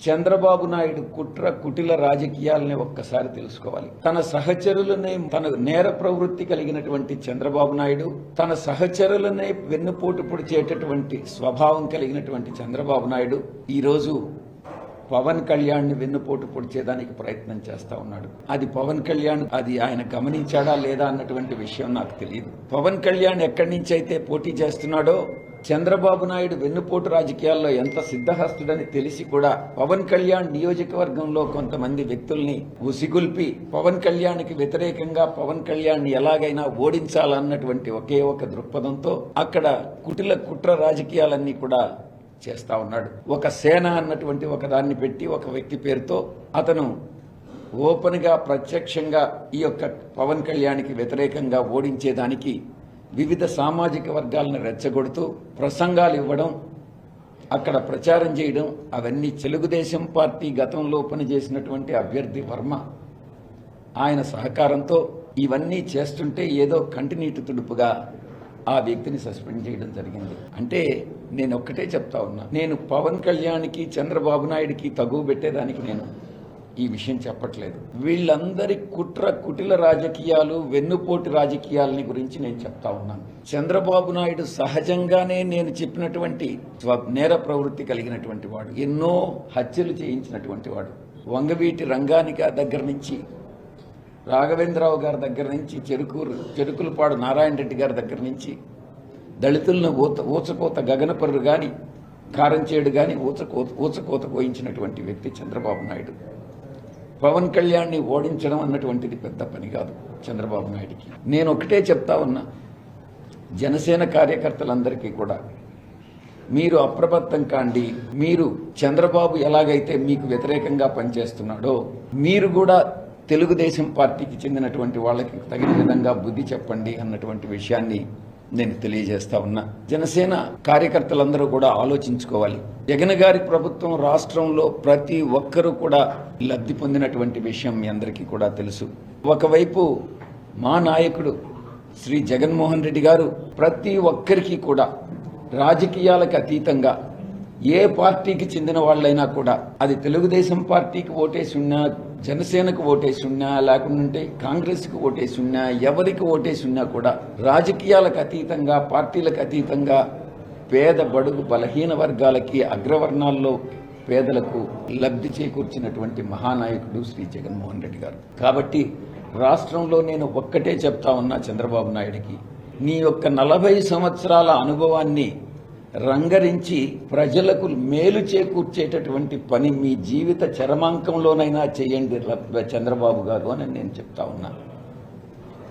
చంద్రబాబు నాయుడు కుట్ర కుటిల రాజకీయాలని ఒక్కసారి తెలుసుకోవాలి. తన సహచరులనే తన నేర ప్రవృత్తి కలిగినటువంటి చంద్రబాబు నాయుడు తన సహచరులనే వెన్నుపోటు పొడిచేటటువంటి స్వభావం కలిగినటువంటి చంద్రబాబు నాయుడు ఈరోజు పవన్ కళ్యాణ్ని వెన్నుపోటు పొడిచేదానికి ప్రయత్నం చేస్తా ఉన్నాడు. అది పవన్ కళ్యాణ్ అది ఆయన గమనించాడా లేదా అన్నటువంటి విషయం నాకు తెలియదు పవన్ కళ్యాణ్ ఎక్కడి నుంచి అయితే పోటీ చేస్తున్నాడో చంద్రబాబు నాయుడు వెన్నుపోటు రాజకీయాల్లో ఎంత సిద్ధహస్తుడని తెలిసి కూడా పవన్ కళ్యాణ్ నియోజకవర్గంలో కొంతమంది వ్యక్తుల్ని ఉసిగుల్పి పవన్ కళ్యాణ్కి వ్యతిరేకంగా పవన్ కళ్యాణ్ ఎలాగైనా ఓడించాలన్నటువంటి ఒకే ఒక దృక్పథంతో అక్కడ కుటిల కుట్ర రాజకీయాలన్నీ కూడా చేస్తా ఉన్నాడు. ఒక సేన అన్నటువంటి ఒక దాన్ని పెట్టి ఒక వ్యక్తి పేరుతో అతను ఓపెన్గా ప్రత్యక్షంగా ఈ యొక్క పవన్ కళ్యాణ్కి వ్యతిరేకంగా ఓడించేదానికి వివిధ సామాజిక వర్గాలను రెచ్చగొడుతూ ప్రసంగాలు ఇవ్వడం అక్కడ ప్రచారం చేయడం అవన్నీ తెలుగుదేశం పార్టీ గతంలో పనిచేసినటువంటి అభ్యర్థి వర్మ. ఆయన సహకారంతో ఇవన్నీ చేస్తుంటే ఏదో కంటినీటి తుడుపుగా ఆ వ్యక్తిని సస్పెండ్ చేయడం జరిగింది. అంటే నేను ఒక్కటే చెప్తా ఉన్నా నేను పవన్ కళ్యాణ్కి చంద్రబాబు నాయుడికి తగువ పెట్టేదానికి నేను. ఈ విషయం చెప్పట్లేదు. వీళ్ళందరి కుట్ర కుటిల రాజకీయాలు వెన్నుపోటు రాజకీయాలని గురించి నేను చెప్తా ఉన్నాను. చంద్రబాబు నాయుడు సహజంగానే నేను చెప్పినటువంటి స్వ- నేర ప్రవృత్తి కలిగినటువంటి వాడు. ఎన్నో హత్యలు చేయించినటువంటి వాడు. వంగవీటి రంగానిక దగ్గర నుంచి రాఘవేంద్రరావు గారి దగ్గర నుంచి చెరుకూరు చెరుకులపాడు నారాయణ రెడ్డి గారి దగ్గర నుంచి దళితులను ఊత ఊచకోత గగనపరుడు కానీ కారంచేడు కానీ ఊచకోత ఊచకోత పోయించినటువంటి వ్యక్తి చంద్రబాబు నాయుడు. పవన్ కళ్యాణ్ని ఓడించడం అన్నటువంటిది పెద్ద పని కాదు చంద్రబాబు నాయుడికి. నేను ఒకటే చెప్తా ఉన్నా జనసేన కార్యకర్తలందరికీ కూడా. మీరు అప్రమత్తం కాండి మీరు చంద్రబాబు ఎలాగైతే మీకు వ్యతిరేకంగా పనిచేస్తున్నాడో మీరు కూడా తెలుగుదేశం పార్టీకి చెందినటువంటి వాళ్ళకి తగిన విధంగా బుద్ధి చెప్పండి అన్నటువంటి విషయాన్ని నేను తెలియజేస్తా ఉన్నా. జనసేన కార్యకర్తలందరూ కూడా ఆలోచించుకోవాలి. జగన్ గారి ప్రభుత్వం రాష్ట్రంలో ప్రతి ఒక్కరూ కూడా లబ్ధి పొందినటువంటి విషయం మీ అందరికీ కూడా తెలుసు. ఒకవైపు మా నాయకుడు శ్రీ జగన్మోహన్ రెడ్డి గారు ప్రతి ఒక్కరికి కూడా రాజకీయాలకు అతీతంగా ఏ పార్టీకి చెందిన వాళ్ళైనా కూడా అది తెలుగుదేశం పార్టీకి ఓటేసి ఉన్నా జనసేనకు ఓటేసి ఉన్నా లేకుంటే కాంగ్రెస్కి ఓటేసి ఉన్నా ఎవరికి ఓటేసి ఉన్నా కూడా రాజకీయాలకు అతీతంగా పార్టీలకు అతీతంగా పేద బడుగు బలహీన వర్గాలకి అగ్రవర్ణాల్లో పేదలకు లబ్ధి చేకూర్చినటువంటి మహానాయకుడు శ్రీ జగన్మోహన్ రెడ్డి గారు. కాబట్టి రాష్ట్రంలో నేను ఒక్కటే చెప్తా ఉన్నా చంద్రబాబు నాయుడికి నీ యొక్క నలభై సంవత్సరాల అనుభవాన్ని రంగరించి ప్రజలకు మేలు చేకూర్చేటటువంటి పని మీ జీవిత చరమాంకంలోనైనా చేయండి చంద్రబాబు గారు అని నేను చెప్తా ఉన్నా.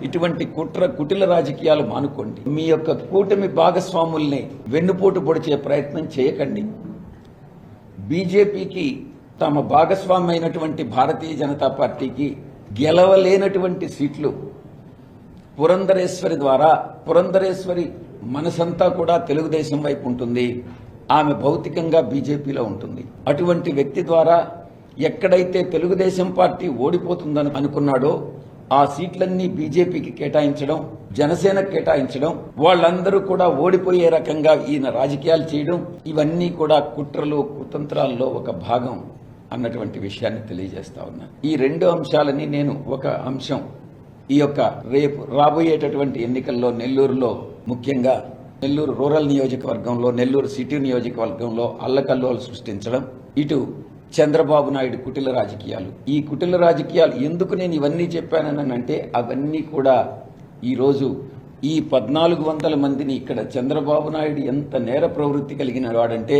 ఇటువంటి కుట్ర కుటిల రాజకీయాలు మానుకోండి. మీ యొక్క కూటమి భాగస్వాముల్ని వెన్నుపోటు పొడిచే ప్రయత్నం చేయకండి. బీజేపీకి తమ భాగస్వామ్యమైనటువంటి భారతీయ జనతా పార్టీకి గెలవలేనటువంటి సీట్లు పురంధరేశ్వరి ద్వారా పురంధరేశ్వరి మనసంతా కూడా తెలుగుదేశం వైపు ఉంటుంది. ఆమె భౌతికంగా బీజేపీలో ఉంటుంది. అటువంటి వ్యక్తి ద్వారా ఎక్కడైతే తెలుగుదేశం పార్టీ ఓడిపోతుందని అనుకున్నాడో ఆ సీట్లన్నీ బీజేపీకి కేటాయించడం జనసేనకు కేటాయించడం వాళ్ళందరూ కూడా ఓడిపోయే రకంగా ఈయన రాజకీయాలు చేయడం ఇవన్నీ కూడా కుట్రలు కుతంత్రాల్లో ఒక భాగం అన్నటువంటి విషయాన్ని తెలియజేస్తా ఉన్నా. ఈ రెండు అంశాలని నేను ఒక అంశం ఈ యొక్క రేపు రాబోయేటటువంటి ఎన్నికల్లో నెల్లూరులో ముఖ్యంగా నెల్లూరు రూరల్ నియోజకవర్గంలో నెల్లూరు సిటీ నియోజకవర్గంలో అల్లకల్లోలు సృష్టించడం ఇటు చంద్రబాబు నాయుడు కుటిల రాజకీయాలు. ఈ కుటిల రాజకీయాలు ఎందుకు నేను ఇవన్నీ చెప్పాననంటే అవన్నీ కూడా ఈరోజు ఈ పద్నాలుగు వందల మందిని ఇక్కడ చంద్రబాబు నాయుడు ఎంత నేర ప్రవృత్తి కలిగిన వాడంటే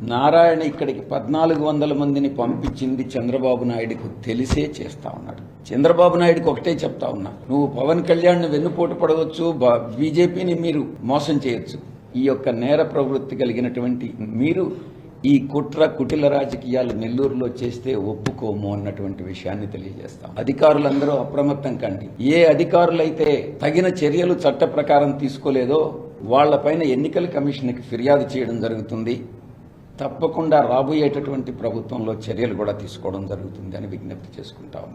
నారాయణ ఇక్కడికి పద్నాలుగు వందల మందిని పంపించింది చంద్రబాబు నాయుడుకు తెలిసే చేస్తా ఉన్నాడు. చంద్రబాబు నాయుడుకు ఒకటే చెప్తా ఉన్నా. నువ్వు పవన్ కళ్యాణ్ వెన్నుపోటు పడవచ్చు బీజేపీని మీరు మోసం చేయొచ్చు. ఈ యొక్క నేర ప్రవృత్తి కలిగినటువంటి మీరు ఈ కుట్ర కుటిల రాజకీయాలు నెల్లూరులో చేస్తే ఒప్పుకోము అన్నటువంటి విషయాన్ని తెలియజేస్తాం. అధికారులందరూ అప్రమత్తం కండి. ఏ అధికారులైతే తగిన చర్యలు చట్ట ప్రకారం తీసుకోలేదో వాళ్ళపైన ఎన్నికల కమిషన్కి ఫిర్యాదు చేయడం జరుగుతుంది. తప్పకుండా రాబోయేటటువంటి ప్రభుత్వంలో చర్యలు కూడా తీసుకోవడం జరుగుతుంది అని విజ్ఞప్తి చేసుకుంటాము